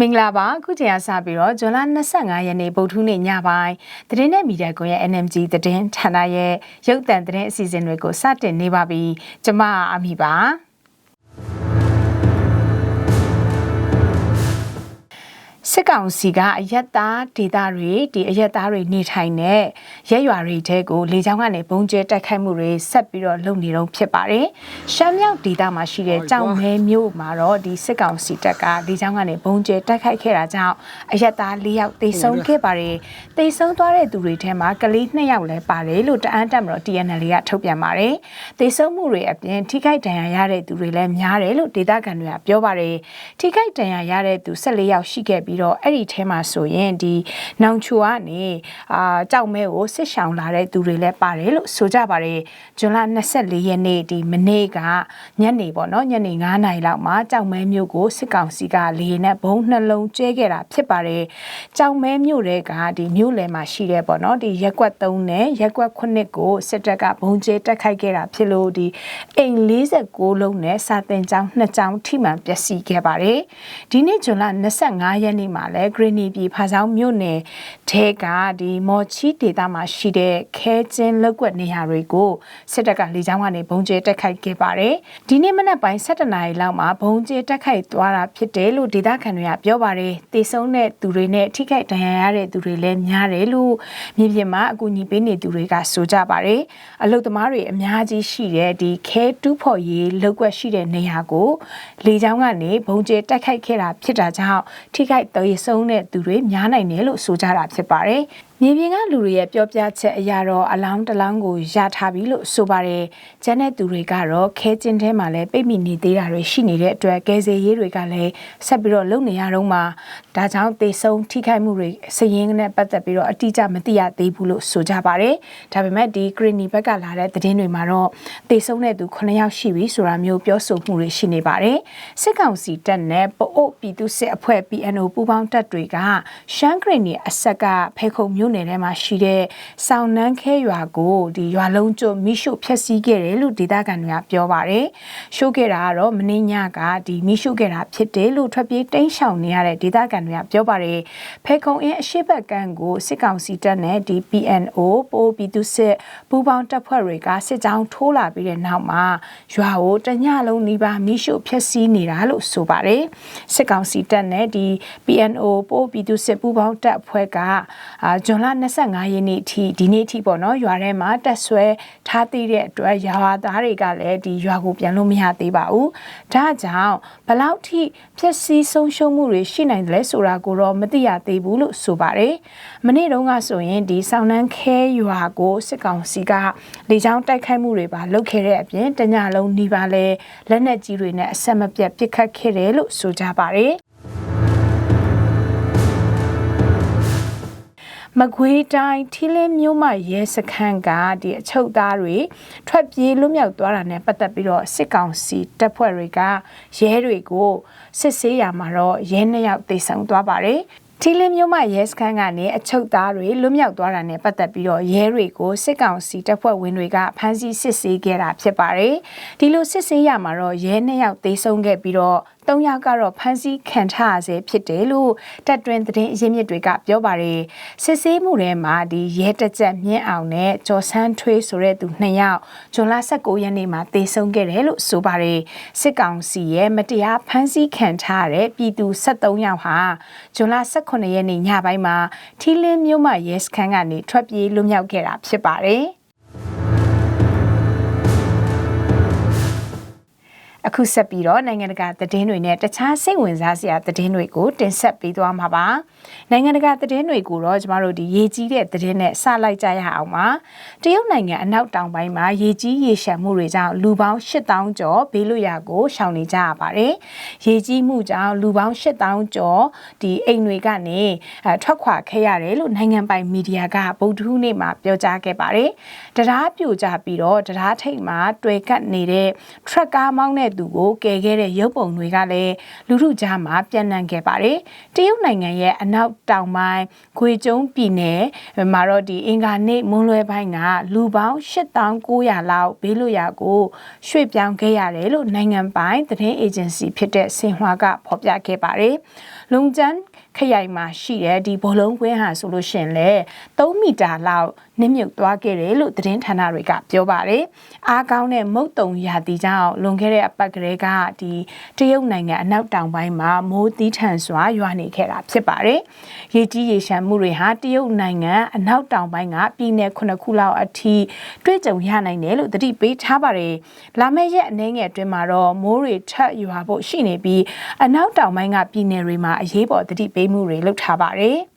မင်္ဂလာပါအခုချိန်ကစပြီးတော့ဇွန်လ25ရက်နေ့ဗုဒ္ဓဟူးနေ့ညပိုင်းသတင်းနဲ့မီဒီယာကွန်ရဲ့ NMG သတင်းဌာနရဲ့ရုပ်သံသတင်းအစီအစဉ်တွေကိုစတင်နေပါပြီကျွန်မအမီပါ စစ်ကောင်စီကအယက်သားဒေသတွေဒီအယက်သားတွေနေထိုင်တဲ့ရက်ရွာတွေတဲကိုလေကြောင်းကနေဘုံကျဲတိုက်ခိုက်မှုတွေဆက်ပြီးတော့လုပ်နေတော့ဖြစ်ပါတယ်။ရှမ်းမြောက်ဒေသမှာရှိတဲ့ကြောင်မဲမြို့မှာတော့ဒီစစ်ကောင်စီတပ်ကလေကြောင်းကနေဘုံကျဲတိုက်ခိုက်ခဲ့တာကြောင့်အယက်သား၄ယောက်သေဆုံးခဲ့ပါတယ်။သေဆုံးသွားတဲ့သူတွေထဲမှာကလေး2ယောက်လည်းပါတယ်လို့တအန်းတက်မတော် TNL ကထုတ်ပြန်ပါတယ်။သေဆုံးမှုတွေအပြင်ထိခိုက်ဒဏ်ရာရတဲ့သူတွေလည်းများတယ်လို့ဒေသခံတွေကပြောပါတယ်။ထိခိုက်ဒဏ်ရာရတဲ့သူ14ယောက်ရှိခဲ့ပြီးတော့အဲ့ဒီထဲမှာဆိုရင်ဒီနောင်ချူကနေအာကြောက်မဲကိုစစ်ဆောင်လာတဲ့သူတွေလည်းပါတယ်လို့ဆိုကြပါတယ်ဇွန်လ24ရက်နေ့ဒီမနေ့ကညနေပေါ့နော်ညနေ9နာရီလောက်မှာကြောက်မဲမြို့ကိုစစ်ကောင်စီကလေရင်နဲ့ဘုံနှလုံးကျဲခဲ့တာဖြစ်ပါတယ်ကြောက်မဲမြို့တွေကဒီမြို့လယ်မှာရှိတဲ့ပေါ့နော်ဒီရက်ကွက်3နဲ့ရက်ကွက်9ကိုစစ်တပ်ကဘုံကျဲတက်ခိုက်ခဲ့တာဖြစ်လို့ဒီအိမ်46လုံးနဲ့စာတင်ကျောင်း2ကျောင်းထိမှန်ပျက်စီးခဲ့ပါတယ်ဒီနေ့ဇွန်လ25ရက်နေ့မှာလည်းဂရနီပြည်ဖာဆောင်မြို့နယ် ထဲကဒီမော်ချီဒေသမှာရှိတဲ့ခဲကျင်းလောက်ကွက်နေရာတွေကိုစစ်တပ်ကလေကြောင်းကနေဘုံကျဲတက်ခိုက်ခဲ့ပါတယ်။ဒီနေ့မနက်ပိုင်း7:00နာရီလောက်မှာဘုံကျဲတက်ခိုက်သွားတာဖြစ်တယ်လို့ဒေသခံတွေကပြောပါတယ်။တေဆုံးတဲ့သူတွေနဲ့ထိခိုက်ဒဏ်ရာရတဲ့သူတွေလည်းများတယ်လို့မြေပြင်မှာအကူအညီပေးနေသူတွေကဆိုကြပါတယ်။အလုသမားတွေအများကြီးရှိတဲ့ဒီခဲတူးဖော်ရေးလောက်ကွက်ရှိတဲ့နေရာကိုလေကြောင်းကနေဘုံကျဲတက်ခိုက်ခဲ့တာဖြစ်တာကြောင့်ထိခိုက်သေဆုံးတဲ့သူတွေများနိုင်တယ်လို့ဆိုကြတာဖြစ်ပါတယ်။ မြေပြင်ကလူတွေရဲ့ပြောပြချက်အရတော့အလောင်းတစ်လောင်းကိုရထားပြီလို့ဆိုပါတယ်။ကျန်တဲ့သူတွေကတော့ခဲကျင်းထဲမှာလည်းပိတ်မိနေသေးတာတွေရှိနေတဲ့အတွက်ကဲစေရေးတွေကလည်းဆက်ပြီးတော့လုပ်နေရတော့မှဒါကြောင့်သေဆုံးထိခိုက်မှုတွေစည်ရင်းနဲ့ပတ်သက်ပြီးတော့အတိအကျမသိရသေးဘူးလို့ဆိုကြပါတယ်။ဒါပေမဲ့ဒီဂရီနီဘက်ကလာတဲ့သတင်းတွေမှာတော့သေဆုံးတဲ့သူ9ယောက်ရှိပြီဆိုတာမျိုးပြောဆိုမှုတွေရှိနေပါတယ်။စစ်ကောင်စီတပ်နဲ့ပအို့ပြည်သူစစ်အဖွဲ့ PNO ပူးပေါင်းတပ်တွေကရှမ်းဂရီနီအဆက်ကဖဲခုံမြို့နယ်ထဲမှာရှိတဲ့ဆောင်းနှန်းခဲရွာကိုဒီရွာလုံးကျွမိရှုဖျက်ဆီးခဲ့တယ်လို့ဒေသခံတွေကပြောပါတယ်။ရှို့ခဲ့တာကတော့မင်းညကဒီမိရှုခဲ့တာဖြစ်တယ်လို့ထွက်ပြေးတိမ်းရှောင်နေရတဲ့ဒေသခံတွေကပြောပါတယ်။ဖဲခုံအင်းအရှိတ်ဘက်ကန်းကိုစစ်ကောင်စီတပ်နဲ့ဒီ PNO ပိုးပြည်သူစစ်ပူးပေါင်းတပ်ဖွဲ့တွေကစစ်ကြောင်းထိုးလာပြီးတဲ့နောက်မှာရွာကိုတညလုံးနီးပါးမိရှုဖျက်ဆီးနေတာလို့ဆိုပါတယ်။စစ်ကောင်စီတပ်နဲ့ဒီ PNO ပိုးပြည်သူစစ်ပူးပေါင်းတပ်ဖွဲ့ကအာဇွန်လ25ရက်နေ့အထိဒီနေ့အထိပေါ့နော်ရွာထဲမှာတက်ဆွဲထားသေးတဲ့အတွက်ရွာသားတွေကလည်းဒီရွာကိုပြန်လို့မရသေးပါဘူးဒါကြောင့်ဘလောက်ထိဖြစ်စည်းဆုံးရှုံးမှုတွေရှိနိုင်တယ်လဲဆိုတာကိုတော့မသိရသေးဘူးလို့ဆိုပါတယ်မနေ့တုန်းကဆိုရင်ဒီဆောင်းနှန်းခဲရွာကိုစစ်ကောင်စီကလေကြောင်းတိုက်ခိုက်မှုတွေပါလုပ်ခဲ့တဲ့အပြင်တညလုံးနှီးပါလဲလက်နက်ကြီးတွေနဲ့အဆက်မပြတ်ပစ်ခတ်ခဲ့တယ်လို့ဆိုကြပါတယ် မကွေးတိုင်းထီလင်းမြို့မှာရဲစခန်းကဒီအချုပ်သားတွေထွက်ပြေးလွတ်မြောက်သွားတာနဲ့ပတ်သက်ပြီးတော့စစ်ကောင်စီတပ်ဖွဲ့တွေကရဲတွေကိုစစ်ဆေးရမှာတော့ရဲနှစ်ယောက်သေဆုံးသွားပါတယ်ထီလင်းမြို့မှာရဲစခန်းကနေအချုပ်သားတွေလွတ်မြောက်သွားတာနဲ့ပတ်သက်ပြီးတော့ရဲတွေကိုစစ်ကောင်စီတပ်ဖွဲ့ဝင်တွေကဖမ်းဆီးစစ်ဆေးခဲ့တာဖြစ်ပါတယ်။ဒီလိုစစ်ဆေးရမှာတော့ရဲနှစ်ယောက်သေဆုံးခဲ့ပြီးတော့ ၃ယောက်ကတော့ဖမ်းဆီးခံထားရဆဲဖြစ်တယ်လို့တပ်တွင်သတင်းအရင်းမြစ်တွေကပြောပါတယ်စစ်ဆေးမှုထဲမှာဒီရဲတကြက်မြင့်အောင်နဲ့ကျော်ဆန်းထွေးဆိုတဲ့သူ2ယောက်ဇွန်လ19ရက်နေ့မှာတေဆုံးခဲ့တယ်လို့ဆိုပါတယ်စစ်ကောင်စီရဲ့မတရားဖမ်းဆီးခံထားရတဲ့ပြည်သူ73ယောက်ဟာဇွန်လ18ရက်နေ့ညပိုင်းမှာထီလင်းမြို့မှာရဲစခန်းကနေထွက်ပြေးလွတ်မြောက်ခဲ့တာဖြစ်ပါတယ် အခုဆက်ပြီးတော့နိုင်ငံတကာသတင်းတွေနဲ့တခြားစိတ်ဝင်စားစရာသတင်းတွေကိုတင်ဆက်ပေးသွားမှာပါနိုင်ငံတကာသတင်းတွေကိုတော့ကျမတို့ဒီရေကြီးတဲ့သတင်းနဲ့စလိုက်ကြရအောင်ပါတရုတ်နိုင်ငံအနောက်တောင်ပိုင်းမှာရေကြီးရေရှမ်းမှုတွေကြောင့်လူပေါင်း8000ကျော်ဘေးလွတ်ရာကိုရှောင်နေကြရပါတယ်ရေကြီးမှုကြောင့်လူပေါင်း8000ကျော်ဒီအိမ်တွေကနေထွက်ခွာခဲ့ရတယ်လို့နိုင်ငံပိုင်မီဒီယာကဗုဒ္ဓဟူးနေ့မှာပြောကြားခဲ့ပါတယ်တရားပြိုကျပြီးတော့တရားထိတ်မှာတွေ့ကပ်နေတဲ့ truck ကားမောင်းတဲ့သူသူကိုကယ်ခဲ့တဲ့ရုပ်ပုံတွေကလည်းလူထုကြားမှာပြန့်နှံ့ခဲ့ပါတယ်။တရုတ်နိုင်ငံရဲ့အနောက်တောင်ပိုင်းခွေကျုံပြည်နယ်မှာတော့ဒီအင်္ဂါနေ့မွန်းလွဲပိုင်းကလူပေါင်း8900လောက်ဘေးလွတ်ရာကိုရွှေ့ပြောင်းခဲ့ရတယ်လို့နိုင်ငံပိုင်သတင်းအေဂျင်စီဖြစ်တဲ့စင်ဟွာကဖော်ပြခဲ့ပါတယ်။လုံကျန်းခရိုင်မှာရှိတဲ့ဒီဘောလုံးကွင်းဟာဆိုလို့ရှင်လေ3မီတာလောက်နစ်မြုပ်သွားခဲ့တယ်လို့သတင်းဌာနတွေကပြောပါတယ်။အားကောင်းတဲ့မုတ်တုံရာသီကြောင့်လွန်ခဲ့တဲ့အပတ်ကလေးကဒီတရုတ်နိုင်ငံအနောက်တောင်ပိုင်းမှာမိုးသီးထန်စွာရွာနေခဲ့တာဖြစ်ပါတယ်။ရေကြီးရေရှမ်းမှုတွေဟာတရုတ်နိုင်ငံအနောက်တောင်ပိုင်းကပြည်နယ်ခုနှစ်ခုလောက်အထိတွေ့ကြုံရနိုင်တယ်လို့သတိပေးထားပါတယ်။လာမယ့်ရက်အနည်းငယ်အတွင်းမှာတော့မိုးတွေထပ်ရွာဖို့ရှိနေပြီးအနောက်တောင်ပိုင်းကပြည်နယ်တွေမှာအရေးပေါ်သတိပေးမှုတွေလုပ်ထားပါတယ်။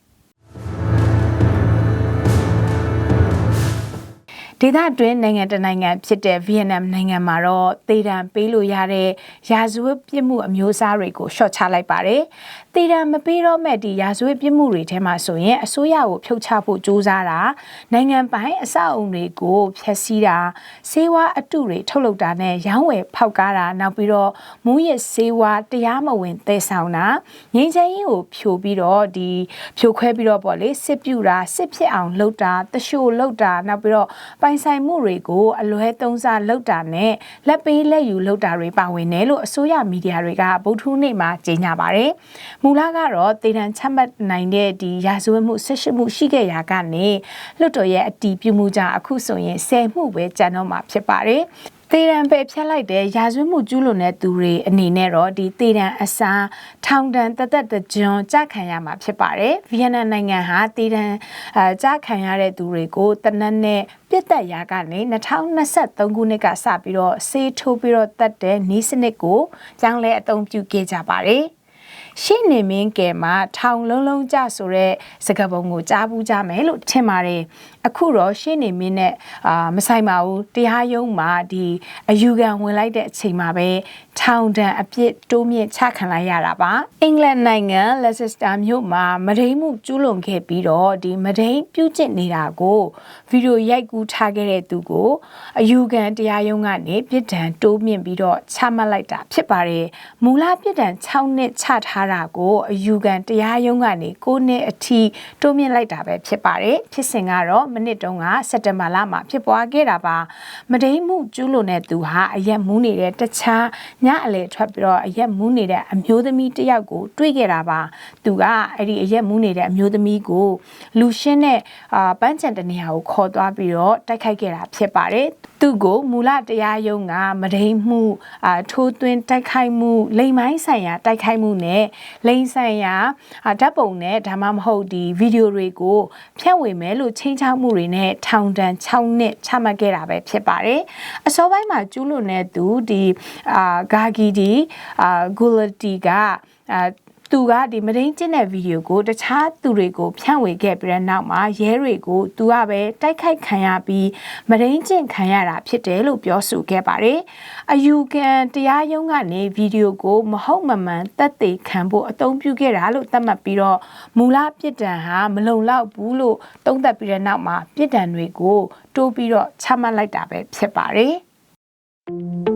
ဒေသတွင်းနိုင်ငံတနိုင်ငံဖြစ်တဲ့ဗီယက်နမ်နိုင်ငံမှာတော့သေဒဏ်ပေးလို့ရတဲ့ရာဇဝတ်ပြစ်မှုအမျိုးအစားတွေကိုရှော့ချလိုက်ပါတယ်။သေဒဏ်မပေးတော့မဲ့ဒီရာဇဝတ်ပြစ်မှုတွေထဲမှာဆိုရင်အစိုးရကိုဖြုတ်ချဖို့ကြိုးစားတာနိုင်ငံပိုင်အဆောက်အုံတွေကိုဖျက်ဆီးတာစေဝါအတုတွေထုတ်လုပ်တာနဲ့ရောင်းဝယ်ဖောက်ကားတာနောက်ပြီးတော့မူးယစ်စေဝါတရားမဝင်သယ်ဆောင်တာငင်းချင်ရင်ကိုဖြိုပြီးတော့ဒီဖြိုခွဲပြီးတော့ပေါ့လေစစ်ပြူတာစစ်ဖြစ်အောင်လုပ်တာတရှို့လုပ်တာနောက်ပြီးတော့ပိုင်ဆိုင်မှုတွေကိုအလွဲသုံးစားလုပ်တာနဲ့လက်ပေးလက်ယူလုပ်တာတွေပါဝင်တယ်လို့အစိုးရမီဒီယာတွေကဗုဒ္ဓဟူးနေ့မှာကြေညာပါတယ်။မူလကတော့တေတံချမှတ်နိုင်တဲ့ဒီရာဇဝတ်မှုဆက်ရှိမှုရှိခဲ့ရာကနေလွှတ်တော်ရဲ့အတီးပြုမှုကြောင့်အခုဆိုရင်10မှုပဲကျန်တော့မှာဖြစ်ပါတယ်။သေရန်ပဲဖြတ်လိုက်တဲ့ရာဇဝတ်မှုကျူးလွန်တဲ့သူတွေအနေနဲ့တော့ဒီသေရန်အစားထောင်ဒဏ်တသက်တကြွကြခံရမှာဖြစ်ပါတယ်။ဗီယက်နမ်နိုင်ငံဟာသေရန်အကြခံရတဲ့သူတွေကိုတနက်နဲ့ ပြစ်တက်ရာကနေ2023ခုနှစ်ကစပြီးတော့ဆေးထိုးပြီးတော့တတ်တဲ့နီးစနစ်ကိုကျောင်းလဲအသုံးပြုခဲ့ကြပါတယ်။ ရှေ့နေမင်းကဲမှာထောင်လုံးလုံးကြဆိုတဲ့စကားပုံကိုကြားဘူးကြမယ်လို့ထင်ပါတယ်အခုတော့ရှေ့နေမင်းနဲ့အာမဆိုင်ပါဘူးတရားရုံးမှာဒီအယူခံဝင်လိုက်တဲ့အချိန်မှာပဲထောင်ဒဏ်အပြစ်တိုးမြင့်ချခံလိုက်ရတာပါအင်္ဂလန်နိုင်ငံလက်စစတာမြို့မှာမဒိန်မှုကျူးလွန်ခဲ့ပြီးတော့ဒီမဒိန်ပြုတ်ကျင့်နေတာကိုဗီဒီယိုရိုက်ကူးထားခဲ့တဲ့သူကိုအယူခံတရားရုံးကနေပြစ်ဒဏ်တိုးမြင့်ပြီးတော့ချမှတ်လိုက်တာဖြစ်ပါတယ်မူလပြစ်ဒဏ်6နှစ်ချထားတာကိုအယူခံတရားရုံးကနေ9နှစ်အထိတိုးမြင့်လိုက်တာပဲဖြစ်ပါတယ်ဖြစ်စဉ်ကတော့မနစ်တုန်းကစက်တင်ဘာလမှာဖြစ်ပွားခဲ့တာပါမဒိန်မှုကျူးလွန်တဲ့သူဟာအရက်မူးနေတဲ့တခြားညအလေထွက်ပြီးတော့အရက်မူးနေတဲ့အမျိုးသမီးတစ်ယောက်ကိုတွေ့ခဲ့တာပါသူကအဲ့ဒီအရက်မူးနေတဲ့အမျိုးသမီးကိုလူရှင်းတဲ့အာပန်းချန်တနေရာကိုခေါ်သွားပြီးတော့တိုက်ခိုက်ခဲ့တာဖြစ်ပါတယ်သူ့ကိုမူလတရားရုံးကမဒိန်မှုအာထိုးသွင်းတိုက်ခိုက်မှုလိမ်မိုင်းဆိုင်ရာတိုက်ခိုက်မှုနဲ့လိမ်ဆိုင်ရာဓာတ်ပုံနဲ့ဒါမှမဟုတ်ဒီဗီဒီယိုတွေကိုဖြန့်ဝေမယ်လို့ချိန်ချောက်မှုတွေနဲ့ထောင်ဒဏ်6နှစ်ချမှတ်ခဲ့တာပဲဖြစ်ပါတယ်အစောပိုင်းမှာကျူးလွန်တဲ့သူဒီအာဂါဂီဒီအာဂူလတီကအာ သူကဒီမဒိန်ကျင့်တဲ့ဗီဒီယိုကိုတခြားသူတွေကိုဖြန့်ဝေခဲ့ပြီးတဲ့နောက်မှာရဲတွေကိုသူကပဲတိုက်ခိုက်ခံရပြီးမဒိန်ကျင့်ခံရတာဖြစ်တယ်လို့ပြောဆိုခဲ့ပါတယ်။အယူခံတရားရုံးကနေဗီဒီယိုကိုမဟုတ်မမှန်တက်သေးခံဖို့အသုံးပြုခဲ့တာလို့သတ်မှတ်ပြီးတော့မူလပြစ်ဒဏ်ဟာမလုံလောက်ဘူးလို့သုံးသပ်ပြီးတဲ့နောက်မှာပြစ်ဒဏ်တွေကိုတိုးပြီးတော့ချမှတ်လိုက်တာပဲဖြစ်ပါတယ်။